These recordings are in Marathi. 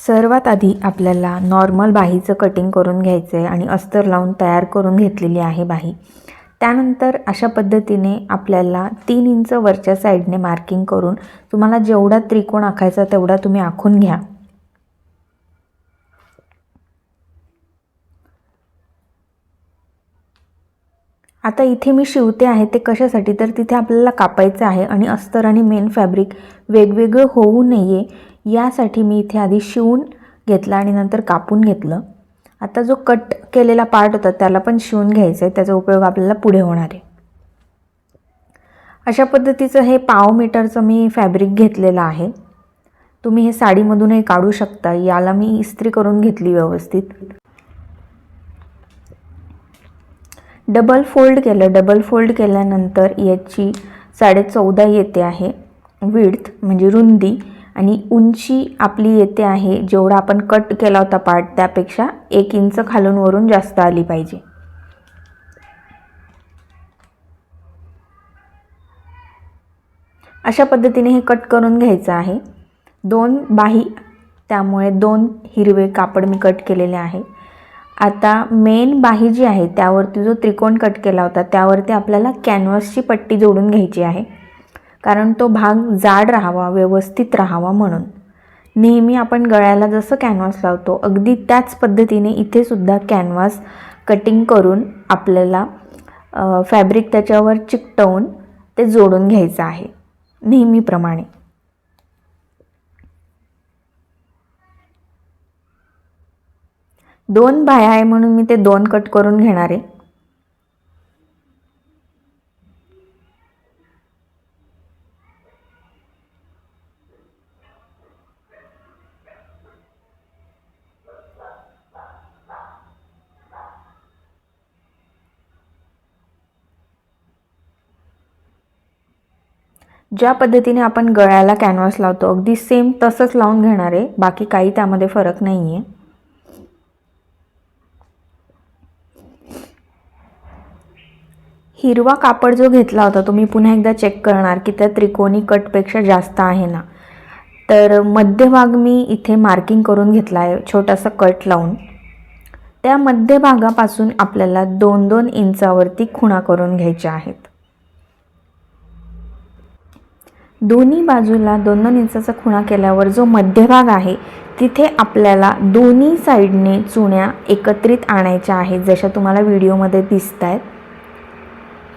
सर्वात आधी आपल्याला नॉर्मल बाहीचं कटिंग करून घ्यायचं आहे आणि अस्तर लावून तयार करून घेतलेली आहे बाही. त्यानंतर अशा पद्धतीने आपल्याला तीन इंच वरच्या साईडने मार्किंग करून तुम्हाला जेवढा त्रिकोण आखायचा तेवढा तुम्ही आखून घ्या. आता इथे मी शिवते आहे ते कशासाठी? तर तिथे आपल्याला कापायचं आहे आणि अस्तर आणि मेन फॅब्रिक वेगवेगळं होऊ नये यासाठी मी इथे आधी शिवून घेतलं आणि नंतर कापून घेतलं. आता जो कट केलेला पार्ट होता त्याला पण शिवून घ्यायचं आहे त्याचा उपयोग आपल्याला पुढे होणार आहे. अशा पद्धतीचं हे पाव मीटरचं मी फॅब्रिक घेतलेलं आहे. तुम्ही हे साडीमधूनही काढू शकता. याला मी इस्त्री करून घेतली व्यवस्थित. डबल फोल्ड केलं. डबल फोल्ड केल्यानंतर याची साडे चौदा येते आहे. विड्थ म्हणजे रुंदी. आणि उंची आपली येते आहे जेवढा आपण कट केला होता पार्ट त्यापेक्षा एक इंच खालून वरून जास्त आली पाहिजे. अशा पद्धतीने हे कट करून घ्यायचं आहे. दोन बाही त्यामुळे दोन हिरवे कापड मी कट केलेले आहे. आता मेन बाही जी आहे त्यावरती जो त्रिकोण कट केला होता त्यावरती आपल्याला कॅनव्हासची पट्टी जोडून घ्यायची आहे. कारण तो भाग जाड राहावा व्यवस्थित राहावा म्हणून. नेहमी आपण गळ्याला जसं कॅनव्हास लावतो अगदी त्याच पद्धतीने इथे सुद्धा कॅनव्हास कटिंग करून आपल्याला फॅब्रिक त्याच्यावर चिकटवून ते जोडून घ्यायचं आहे नेहमीप्रमाणे. दोन बाया आहे म्हणून मी ते दोन कट करून घेणार. आहे ज्या पद्धतीने आपण गळ्याला कॅनव्हास लावतो अगदी सेम तसंच लावून घेणार आहे. बाकी काही त्यामध्ये फरक नाही आहे हिरवा कापड जो घेतला होता तो मी पुन्हा एकदा चेक करणार की त्या त्रिकोणी कटपेक्षा जास्त आहे ना. तर मध्यभाग मी इथे मार्किंग करून घेतला आहे छोटासा कट लावून. त्या मध्यभागापासून आपल्याला दोन दोन इंचावरती खुणा करून घ्यायच्या आहेत. दोन्ही बाजूला दोन दोन इंचाचा खुणा केल्यावर जो मध्यभाग आहे तिथे आपल्याला दोन्ही साईडने चुण्या एकत्रित आणायच्या आहेत जशा तुम्हाला व्हिडिओमध्ये दिसत आहेत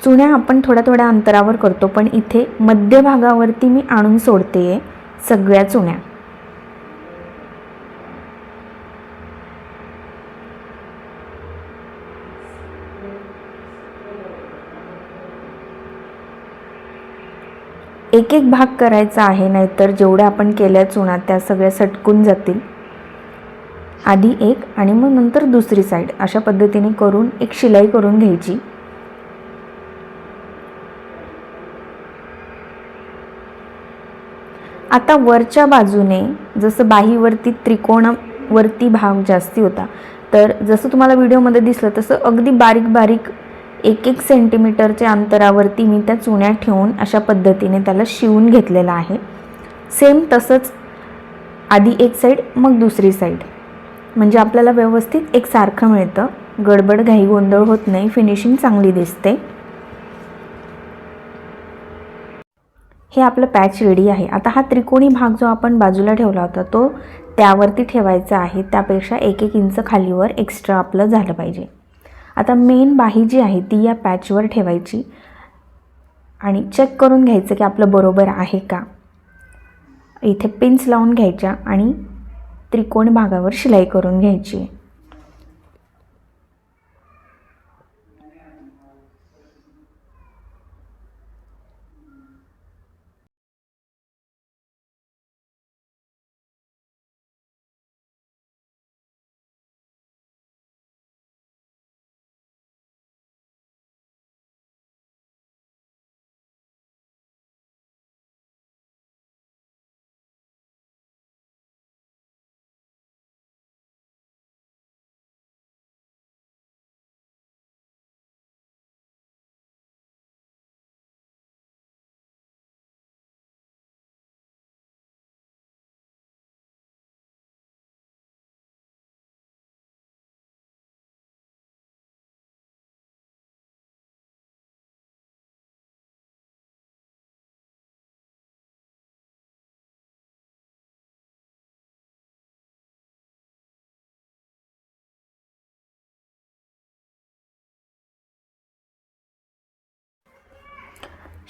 चुण्या आपण थोड्या थोड्या अंतरावर करतो पण इथे मध्यभागावरती मी आणून सोडते आहे सगळ्या चुण्या. एक एक भाग करायचा आहे नाहीतर जेवढ्या आपण केल्या चुना त्या सगळ्या सटकून जातील. आधी एक आणि मग नंतर दुसरी साईड अशा पद्धतीने करून एक शिलाई करून घ्यायची. आता वरच्या बाजूने जसं बाहीवरती त्रिकोणावरती भाग जास्ती होता तर जसं तुम्हाला व्हिडिओमध्ये दिसलं तसं अगदी बारीक बारीक एक एक सेंटीमीटरच्या अंतरावरती मी त्या चुण्या ठेवून अशा पद्धतीने त्याला शिवून घेतलेलं आहे. सेम तसंच आधी एक साईड मग दुसरी साईड म्हणजे आपल्याला व्यवस्थित एक सारखं मिळतं. गडबड घाई गोंधळ होत नाही. फिनिशिंग चांगली दिसते. हे आपलं पॅच रेडी आहे. आता हा त्रिकोणी भाग जो आपण बाजूला ठेवला होता तो त्यावरती ठेवायचा आहे. त्यापेक्षा एक एक इंच खालीवर एक्स्ट्रा आपलं झालं पाहिजे. आता मेन बाही जी आहे ती या पॅचवर ठेवायची. आणि चेक करून घ्यायचं की आपलं बरोबर आहे का. इथे पिन्स लावून घ्यायच्या आणि त्रिकोण भागावर शिलाई करून घ्यायची.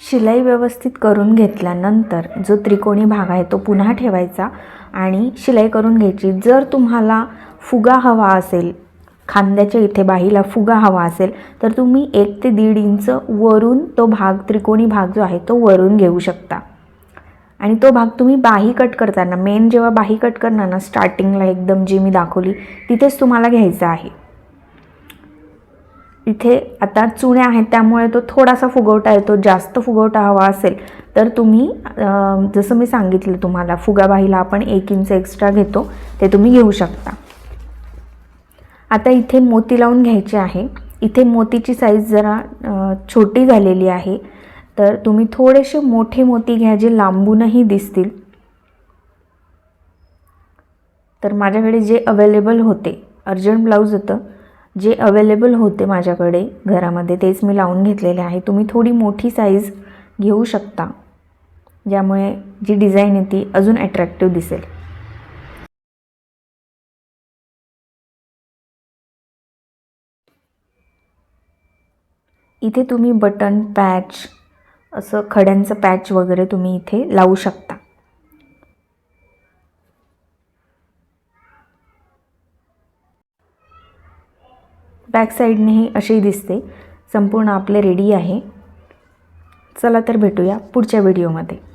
शिलाई व्यवस्थित करून घेतल्यानंतर जो त्रिकोणी भाग आहे तो पुन्हा ठेवायचा आणि शिलाई करून घ्यायची. जर तुम्हाला फुगा हवा असेल खांद्याच्या इथे बाहीला फुगा हवा असेल तर तुम्ही एक ते दीड इंच वरून तो भाग त्रिकोणी भाग जो आहे तो वरून घेऊ शकता. आणि तो भाग तुम्ही बाही कट करताना मेन जेव्हा बाही कट करणार ना स्टार्टिंगला एकदम जी मी दाखवली तिथेच तुम्हाला घ्यायचं आहे. इथे आता चुण्या आहेत त्यामुळे तो थोडासा फुगवटा येतो जास्त फुगवटा हवा असेल तर तुम्ही जसं मी सांगितलं तुम्हाला फुगाबाईला आपण एक इंच एक्स्ट्रा घेतो ते तुम्ही घेऊ शकता. आता इथे मोती लावून घ्यायचे आहे. इथे मोतीची साईज जरा छोटी झालेली आहे. तर तुम्ही थोडेसे मोठे मोती घ्या जे लांबूनही दिसतील. तर माझ्याकडे जे अवेलेबल होते अर्जंट ब्लाऊज होतं जे अवेलेबल होते माझ्याकडे घरामध्ये तेच मी लावून घेतलेले आहे. तुम्ही थोडी मोठी साईज घेऊ शकता ज्यामुळे जी डिझाईन आहे ती अजून अट्रॅक्टिव्ह दिसेल. इथे तुम्ही बटन पॅच असं खड्यांचं पॅच वगैरे तुम्ही इथे लावू शकता. बॅक साईडनेही अशी दिसते. संपूर्ण आपले रेडी आहे. चला तर भेटूया पुढच्या व्हिडिओमध्ये.